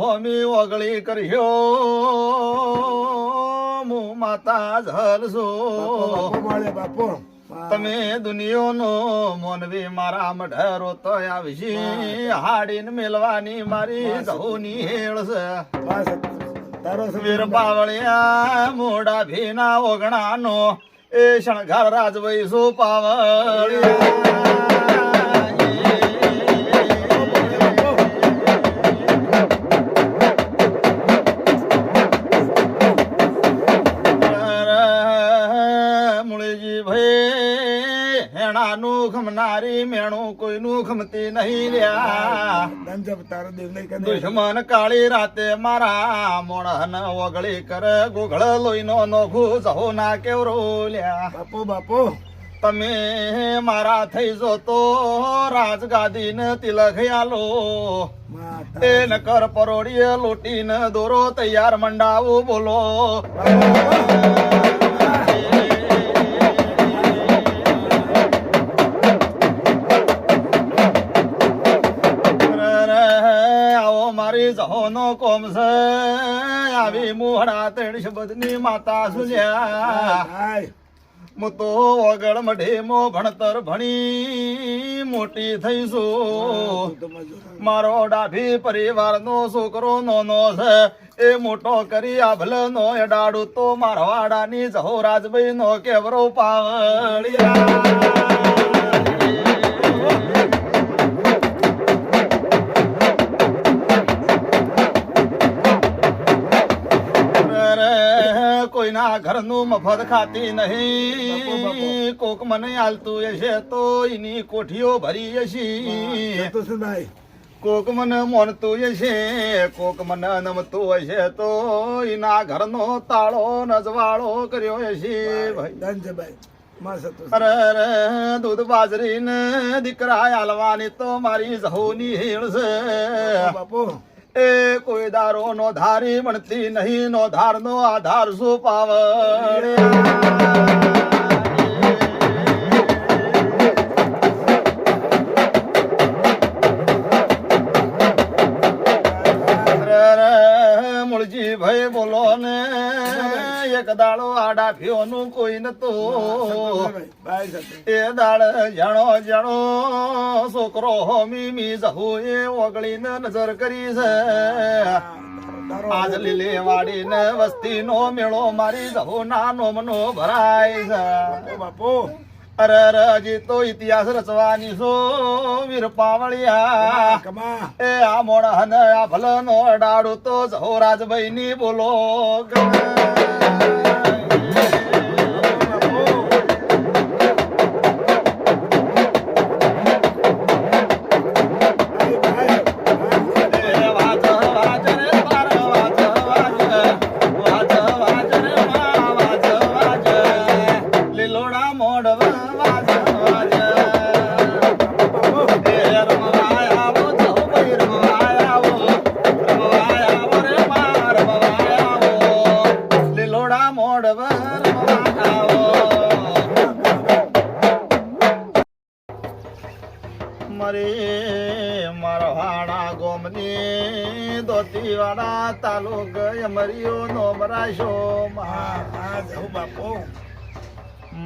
હોમી ઓગળી કર્યો. હું માતા ઝલસો બાપુ તમે દુનિયાનો મોનવી મારા મઢરો તો આવશી. હાડીને મેલવાની મારી ધોની હેળ છે. વીર પાવળિયા મોડા ભીના ઓગણાનો. એ શણગાર રાજભાઈ શું પાવળિયા. હેણાનું ખમનારી મેણું કોઈનું ખમતી નહીં કદે દુશ્મન કાળી રાતે મારા મોણહન ઓગળી કર ગુગળ લોહીનો નોખું જહો ના કેવરો લ્યા. બાપુ બાપુ. તમે મારા થઈ જો તો રાજગાદીને તિલક આલો. તેન કર નકર પરોડીએ લોટીને દોરો તૈયાર મંડાવું બોલો. જહોનો કોમ છે આવી મુહડા તેણ શબ્દની માતા સુલ્યા હું તો વગળ મઢેમો ભણતર ભણી મોટી થઈશું મારો ડાભી પરિવારનો છોકરો નોનો છે એ મોટો કરી આભલ નો એડાડું તો મારવાડાની જહો રાજભાઈ નો કેવરો પાવળિયા કોઈના ઘરનું મફત ખાતી નહીં. કોક મને આલતું હશે તો એની કોઠીઓ ભરી હશે. કોક મને મોનતું હશે કોક મને નમતું હશે તો એના ઘરનો તાળો નજવાળો કર્યો હશે ભાઈ અરે દૂધ બાજરી ને દીકરા હાલવાની તો મારી જહોની હેળ છે. બાપો. એ કોઈ દારો નો ધારી બનતી નહીં નો ધાર નો આધાર શું પાવડે દાડો આડા ફિયોનું કોઈ નતો. એ દાડ જણો જણો, છોકરો હોમી મી જહુ એ ઓગળીને નજર કરી છે. આજ લીલે વાડી ને વાડીને વસ્તીનો મેળો મારી જહુ નાનો મનો ભરાય છે. બાપુ અરે અરે તો ઇતિહાસ રચવાની છો, વીર પાવળિયા. એ આ મોણ હને આ ભલનો અડાડું તો જહો રાજભાઈ ની બોલો બાય Thank you. મરે મારવાડા ગોમની દોતીવાડા તાલુક અમરિયો નો મરાશો બાપો.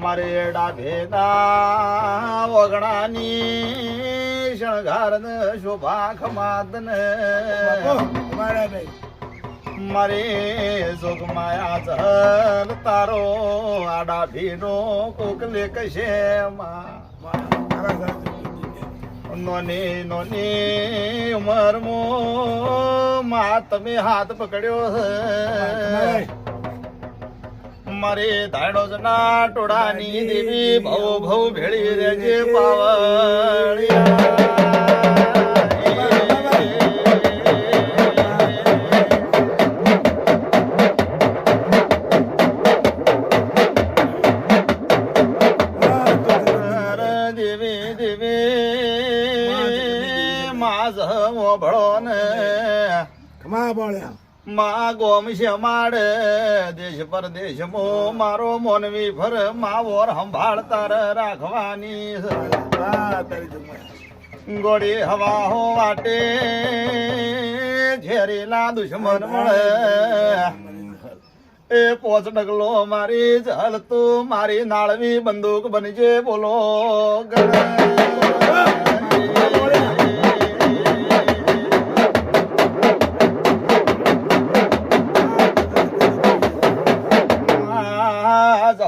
મારે ડાભેદા ઓગણાની શણગાર ને શોભા ખમાદ ને મારા જોગમાયા જર તારો આડા ભીનો કોક કશે માં. નોની નોની ઉંમર મા તમે હાથ પકડ્યો છે મારી ધાડો ના ટોળાની દેવી ભવ ભવ ભેળી રેજે પાવળિયા ભળો ને માં ગોમ છે માડે દેશ પરદેશ મો મારો મોનવી ફર માવોર સંભાળ તાર રાખવાની ગોળી હવા હો વાટે ઝેરીલા દુશ્મન મળે. એ પોચ ડગલો મારી જલ તું મારી નાળવી બંદૂક બનજે બોલો જહો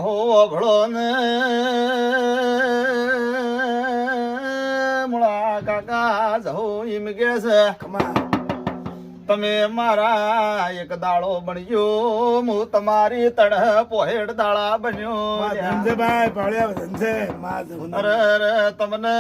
ભળો ને મુળા કાકા જહો એમ કે છે તમે મારા એક દાડો બન્યો હું તમારી તડ પોહેડ દાડા બન્યો માં ધનસેભાઈ પાળ્યા ધનસે માં ધન અરે અરે તમને